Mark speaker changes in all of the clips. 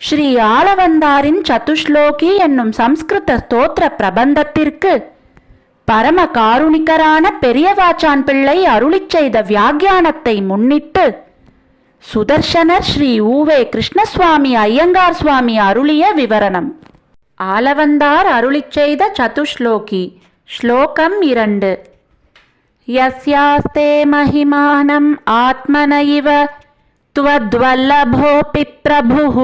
Speaker 1: ஸ்ரீ ஆளவந்தாரின் சதுஷ்லோகி என்னும் சம்ஸ்கிருத ஸ்தோத்திர பிரபந்தத்திற்கு பரம காருணிகரான பெரியவாச்சான் பிள்ளை அருளிச் செய்த வியாக்கியானத்தை முன்னிட்டு சுதர்சனர் ஸ்ரீ ஊவே கிருஷ்ணசுவாமி ஐயங்கார் சுவாமி அருளிய விவரணம் ஆலவந்தார் அருளிச் செய்த சதுஷ்லோகி ஸ்லோகம் இரண்டு यस्यास्ते महिमानम् आत्मन इव त्वद्वल्लभोऽपि प्रभुः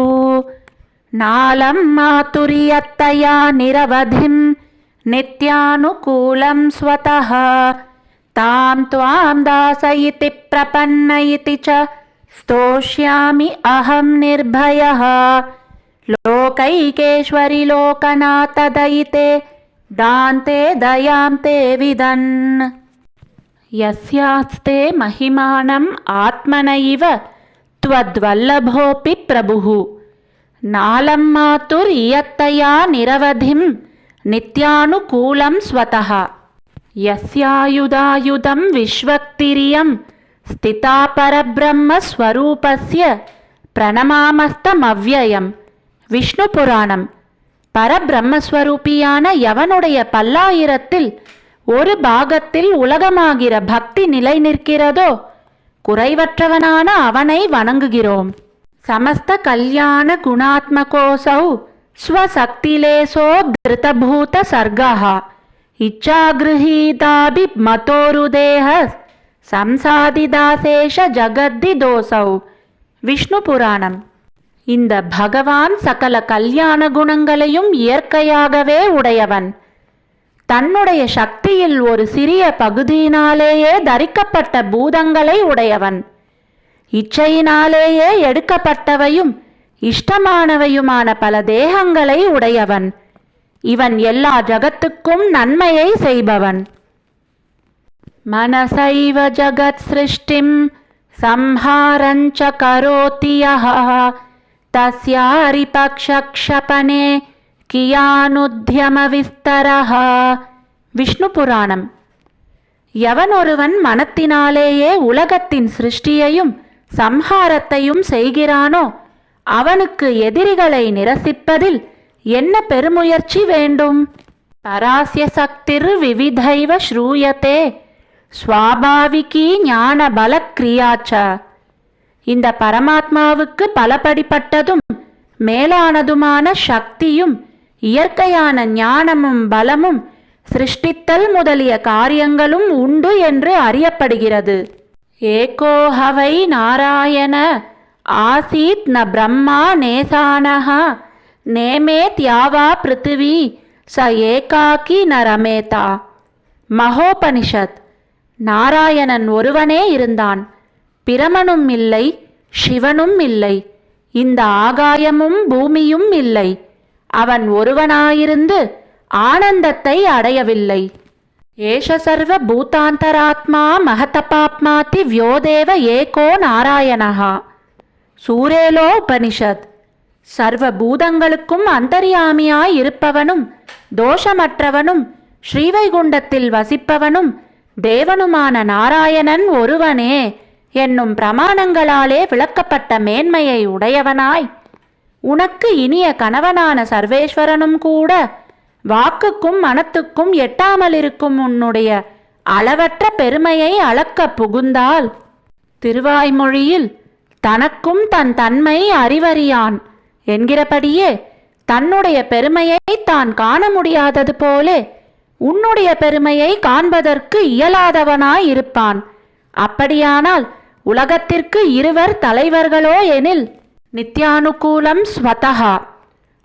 Speaker 1: नालं मातुर्यत्तया निरवधिं नित्यानुकूलं स्वतः। तां त्वां दासयिति प्रपन्न इति च स्तोष्यामि अहं निर्भयः। लोकैकेश्वरि लोकनाथदयिते दान्ते दयां ते विदन्। यस्यास्ते महिमानम् आत्मन త్వద్వల్లభోపి ప్రభు నాలం మాతురియత్తయా నిరవధిం నిత్యానుకూలం స్వత యస్యాయుధాయుధం విశ్వక్తిరియం స్థితా పరబ్రహ్మస్వరూపస్య பிரணமாமஸ்தமவ்யயம் விஷ்ணு புராணம் பரபிரம்மஸ்வரூபியான எவனுடைய பல்லாயிரத்தில் ஒரு பாகத்தில் உலகமாகிற பக்தி நிலை நிற்கிறதோ குறைவற்றவனான அவனை வணங்குகிறோம் சமஸ்த கல்யாண குணாத்மகோசௌ ஸ்வசக்திலேசோ திருதபூத சர்கா இச்சாகிருஹீதாபி மதோருதேக சம்சாதிதாசேஷ ஜகத்தி தோசௌ விஷ்ணு புராணம் இந்த பகவான் சகல கல்யாண குணங்களையும் இயற்கையாகவே உடையவன் தன்னுடைய சக்தியில் ஒரு சிறிய பகுதியினாலேயே தரிக்கப்பட்ட பூதங்களை உடையவன். இச்சையினாலேயே எடுக்கப்பட்டவையும் இஷ்டமானவையுமான பல தேகங்களை உடையவன். இவன் எல்லா ஜகத்துக்கும் நன்மையை செய்பவன். மனசைவ ஜகத் சிருஷ்டிம் சம்ஹாரஞ்ச கரோத்தியா தஸ்யாரிபக்ஷபனே கியானுத்யமவிஸ்தரஹ விஷ்ணு புராணம் எவனொருவன் மனத்தினாலேயே உலகத்தின் சிருஷ்டியையும் சம்ஹாரத்தையும் செய்கிறானோ அவனுக்கு எதிரிகளை நிரசிப்பதில் என்ன பெருமுயற்சி வேண்டும்? பராசிய சக்திர் விவிதைவ ஸ்ரூயத்தே ஸ்வாபாவிகி ஞான பலக்ரியாச்ச இந்த பரமாத்மாவுக்கு பலபடிப்பட்டதும் மேலானதுமான சக்தியும் இயற்கையான ஞானமும் பலமும் சிருஷ்டித்தல் முதலிய காரியங்களும் உண்டு என்று அறியப்படுகிறது. ஏகோ ஹவை நாராயண ஆசீத் ந பிரம்மா நேசானஹா நேமேத் யாவா பிருத்திவி ச ஏகாக்கி ந ரமேதா. மகோபனிஷத் நாராயணன் ஒருவனே இருந்தான். பிரமனும் இல்லை சிவனும் இல்லை. இந்த ஆகாயமும் பூமியும் இல்லை. அவன் ஒருவனாயிருந்து ஆனந்தத்தை அடையவில்லை. ஏஷ சர்வ பூதாந்தராத்மா மகதபாப்மாதி வியோதேவ ஏகோ நாராயணஹா. சூரேலோ உபனிஷத். சர்வ பூதங்களுக்கும் அந்தரியாமியாய் இருப்பவனும் தோஷமற்றவனும் ஸ்ரீவைகுண்டத்தில் வசிப்பவனும் தேவனுமான நாராயணன் ஒருவனே என்னும் பிரமாணங்களாலே விளக்கப்பட்ட மேன்மையை உடையவனாய். உனக்கு இனிய கணவனான சர்வேஸ்வரனும் கூட வாக்குக்கும் மனத்துக்கும் எட்டாமலிருக்கும் உன்னுடைய அளவற்ற பெருமையை அளக்க புகுந்தால் திருவாய்மொழியில் தனக்கும் தன் தன்மை அறிவறியான் என்கிறபடியே தன்னுடைய பெருமையை தான் காண முடியாதது போலே உன்னுடைய பெருமையை காண்பதற்கு இயலாதவனாய் இருப்பான். அப்படியானால் உலகத்திற்கு இருவர் தலைவர்களோ எனில் நித்யானுகூலம் ஸ்வதஹா.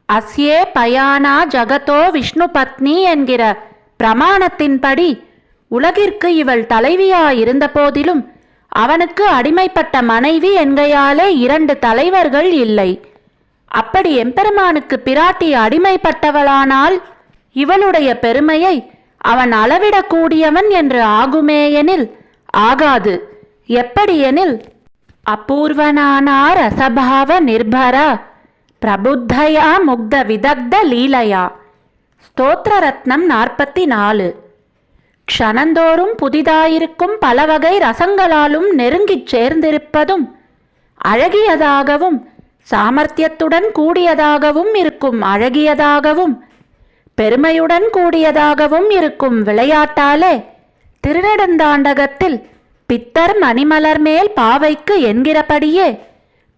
Speaker 1: அஸ்யே பயானா ஜகதோ விஷ்ணு பத்னி என்கிற பிரமாணத்தின்படி உலகிற்கு இவள் தலைவியாயிருந்த போதிலும் அவனுக்கு அடிமைப்பட்ட மனைவி என்கையாலே இரண்டு தலைவர்கள் இல்லை. அப்படி எம்பெருமானுக்கு பிராட்டி அடிமைப்பட்டவளானால் இவளுடைய பெருமையை அவன் அளவிடக்கூடியவன் என்று ஆகுமேயெனில் ஆகாது. எப்படியெனில் அபூர்வனானார் ரசபாவ நிர்பரா பிரபுத்தயா முக்த விதக்த லீலையா. ஸ்தோத்திர ரத்னம் நாற்பத்தி நாலு க்ஷணந்தோறும் புதிதாயிருக்கும் பல வகை ரசங்களாலும் நெருங்கிச் சேர்ந்திருப்பதும் அழகியதாகவும் சாமர்த்தியத்துடன் கூடியதாகவும் இருக்கும் அழகியதாகவும் பெருமையுடன் கூடியதாகவும் இருக்கும் விளையாட்டாலே திருநெடுந்தாண்டகத்தில் பித்தர் மணிமலர் மேல் பாவைக்கு என்கிறபடியே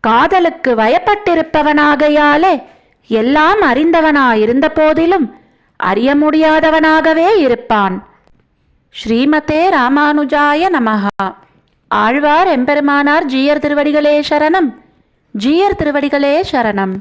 Speaker 1: காதலுக்கு வயப்பட்டிருப்பவனாகையாலே எல்லாம் அறிந்தவனாயிருந்த போதிலும் அறிய முடியாதவனாகவே இருப்பான். ஸ்ரீமதே ராமானுஜாய நமஹா. ஆழ்வார் எம்பெருமானார் ஜீயர் திருவடிகளே சரணம். ஜீயர் திருவடிகளே சரணம்.